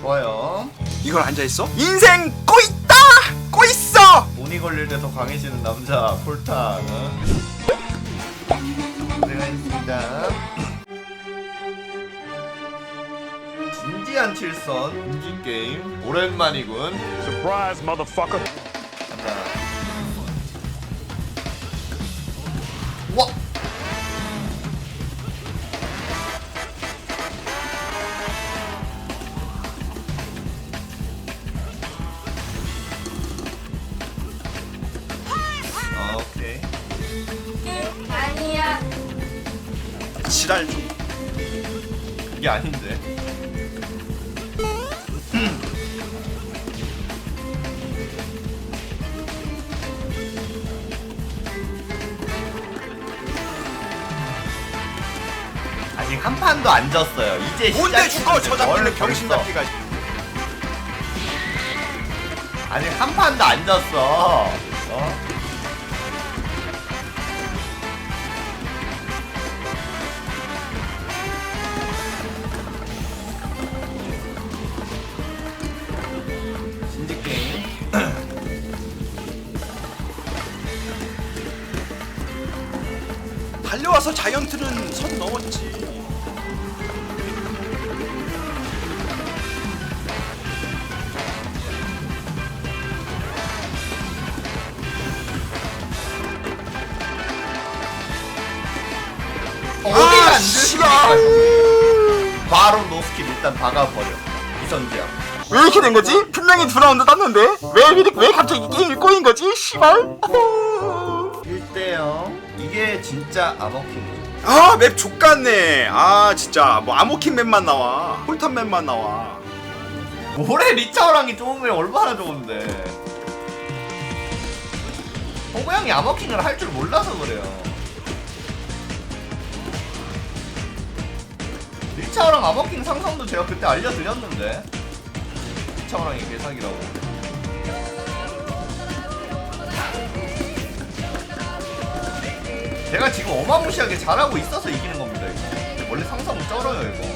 좋아요. 이걸 앉아 있어? 인생 꼬있다! 꼬있어! 운이 걸릴 때 더 강해지는 남자 폴탄. 어? 고생하셨습니다. 진지한 칠선 인진 게임 오랜만이군. Surprise, motherfucker. 한 판도 안 졌어요. 이제 뭔데 죽어 저 잡기는 뭘 병신. 잡기가 아직 한 판도 안 졌어. 어? 달려와서 자이언트는 선 넘었지 일단 박아버려. 이선지야. 왜 이렇게 된 거지? 분명히 두 라운드 땄는데 왜, 왜, 왜 갑자기 게임이 꼬인 거지? 씨발 1대0. 이게 진짜 아머킹이죠. 아 맵 족같네 아 진짜 뭐 아모킹 맵만 나와 폴탄 맵만 나와 올해 리차오랑이 좋으면 얼마나 좋은데. 호구 형이 아머킹을 할 줄 몰라서 그래요. 리차오랑 아머킹 상성도 제가 그때 알려드렸는데. 리차오랑이 개사기라고. 제가 지금 어마무시하게 잘하고 있어서 이기는 겁니다, 이거. 원래 상성은 쩔어요, 이거.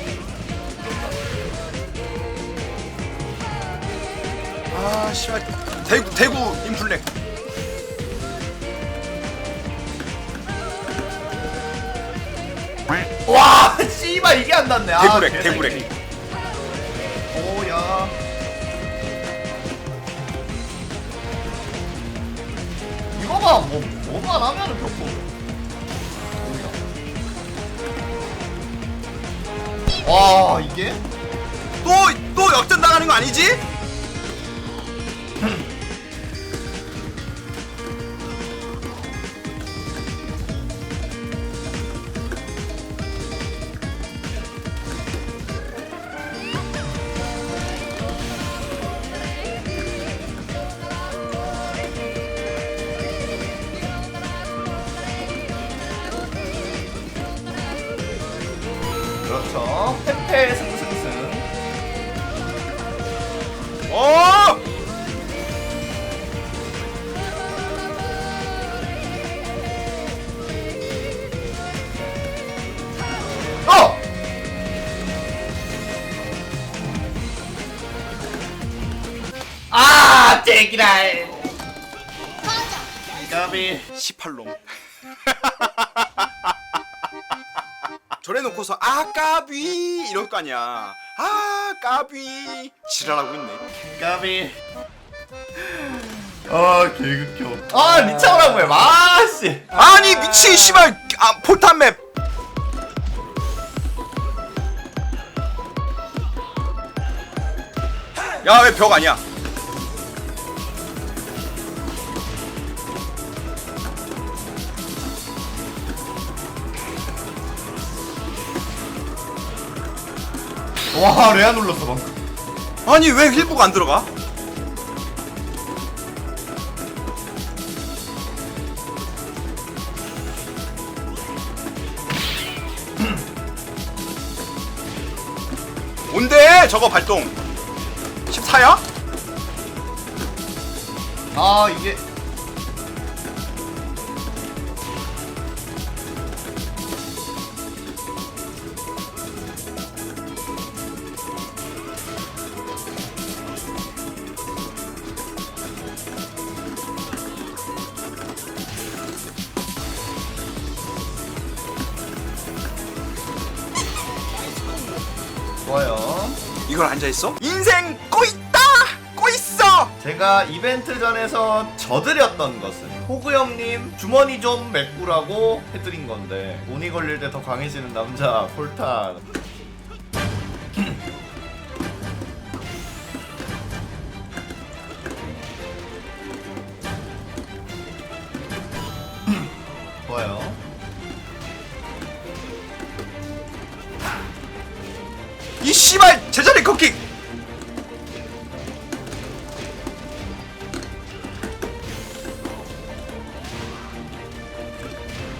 아 씨발 대구 대구 인플렉 와, 닿네. 아, 대구렉, 개새끼. 대구렉. 오야. 이거가 뭐 뭐만 하면은. 오야. 와 이게? 또 또 역전 당하는 거 아니지? 18놈 저래 놓고서 아 까비! 이럴 거 아니야. 아 까비! 지랄하고 있네. 까비. 아, 개극혀. 아, 리차오라고 해. 아, 씨. 아니 미친 씨발. 아 포탄 맵. 야 왜 벽 아니야 와, 레아 눌렀어, 방금. 아니 왜 힐보가 안 들어가 뭔데 저거 발동 14야? 아, 이게. 좋아요. 이걸 앉아있어? 인생 꼬있다! 꼬있어! 제가 이벤트 전에서 져드렸던 것은 호그 형님 주머니 좀 메꾸라고 해드린 건데 돈이 걸릴 때 더 강해지는 남자 폴탄 이 씨발 제자리 걷기!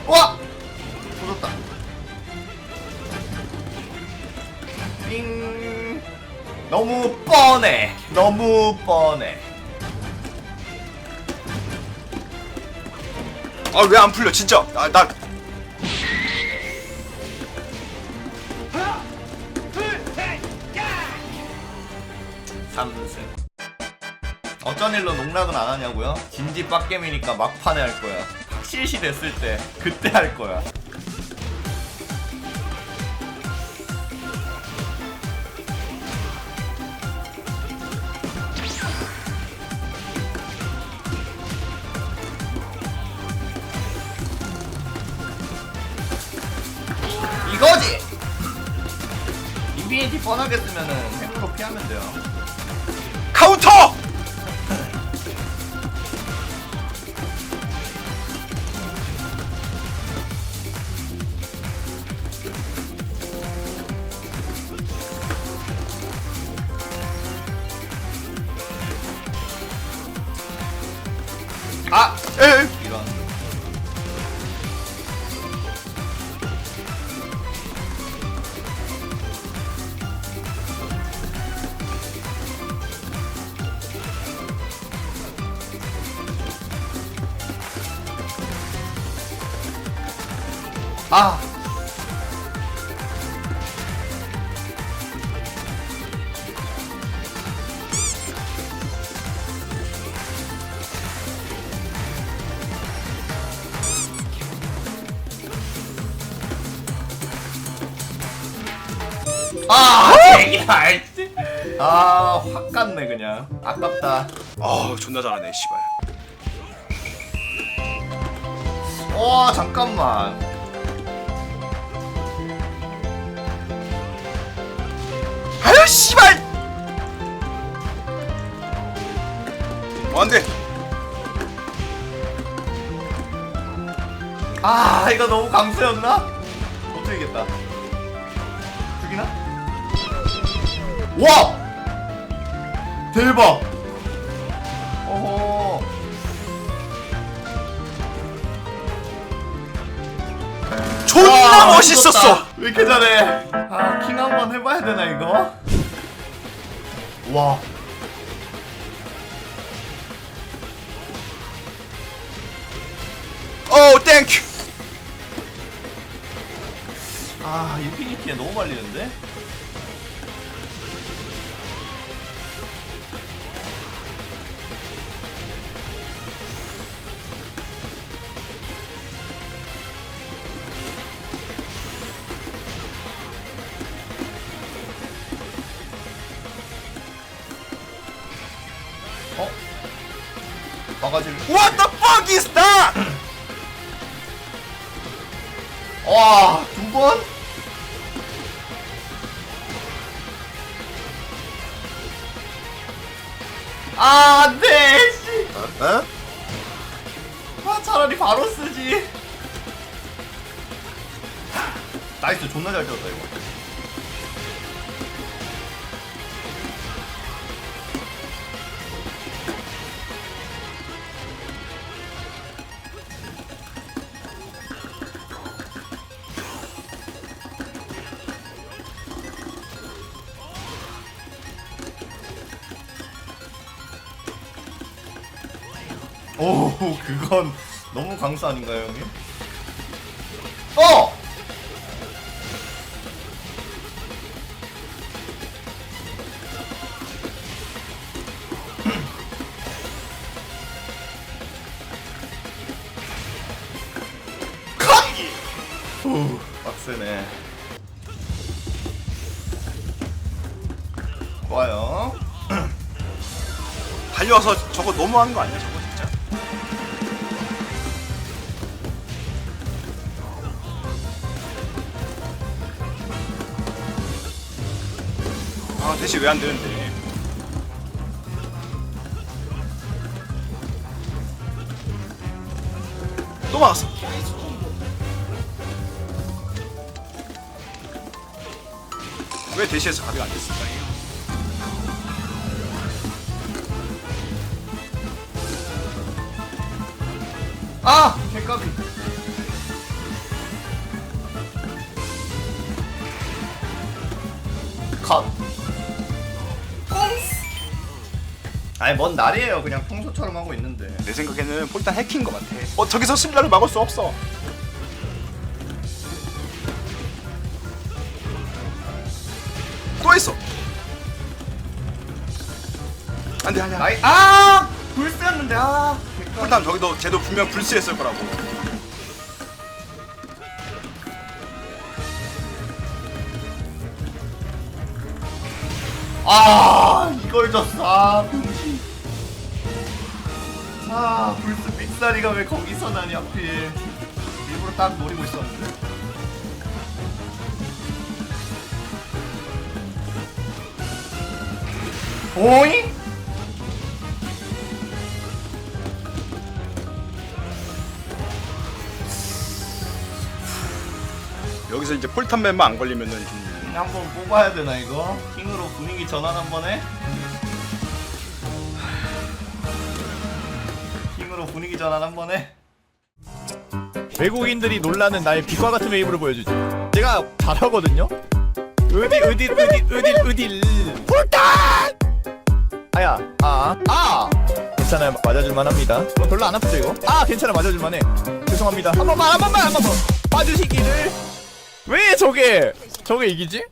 와! 터졌다. 삥 너무 뻔해. 너무 뻔해. 아 왜 안 풀려 진짜? 아, 나 삼승 어쩐 일로 농락은 안 하냐고요? 진지 빡겜이니까 막판에 할 거야 확실시 됐을 때 그때 할 거야 이거지! 인피니티 뻔하게 쓰면은 핵으로 피하면 돼요 카운터! 아! 아! 제기다 알지? 아, 확 갔네 그냥. 아깝다. 아 존나 잘하네 씨발 와, 잠깐만. 아유 씨발 어, 안돼 아, 이거 너무 강수였나? 어떻게 이겼다. 죽이나? 와! 대박! 존나 와, 멋있었어. 왜 이렇게 잘해? 아, 킹 한번 해봐야 되나, 이거? 와. 오 땡큐 아, 인피니티에 너무 말리는데? 바가지를 What the fuck is that? 와, 두 번? 아, 안 돼, 씨. 어? 아, 차라리 바로 쓰지. 나이스, 존나 잘 쳤다, 이거. 오, 그건 너무 강수 아닌가요, 형님? 어! 컷! 후, 빡세네. 좋아요. 달려와서 저거 너무한 거 아니야 저거 대체 왜안 되는데? 또 막았어. 왜 대시에서 가비가 안 됐을까? 아! 개까비. 컷. 아니 뭔 날이에요. 그냥 평소처럼 하고 있는데. 내 생각에는 폴탄 해킹인 것 같아. 어 저기서 슬라를 막을 수 없어. 또 했어. 안돼 안돼. 아이 아! 불쓰였는데 아. 폴탄 저기도 쟤도 분명 불스했을 거라고. 아 이걸 졌어 아 아 불스 삑사리가 왜 거기서 나니 하필 일부러 딱 노리고 있었는데 오잉? 여기서 이제 폴탄 멤버 안 걸리면은 좀 한번 뽑아야 되나 이거? 킹으로 분위기 전환 한번 해? 킹으로 분위기 전환 한번 해? 외국인들이 놀라는 나의 빛과 같은 웨이브를 보여주지. 제가 잘하거든요. 어디 어디 어디 어디 어디 폴탄! 아야 아 아. 괜찮아요 맞아줄만 합니다. 어, 별로 안 아프죠 이거? 아 괜찮아 맞아줄만해. 죄송합니다. 한 번만 한 번만 한 번만 봐주시기를. 왜 저게 저게 이기지?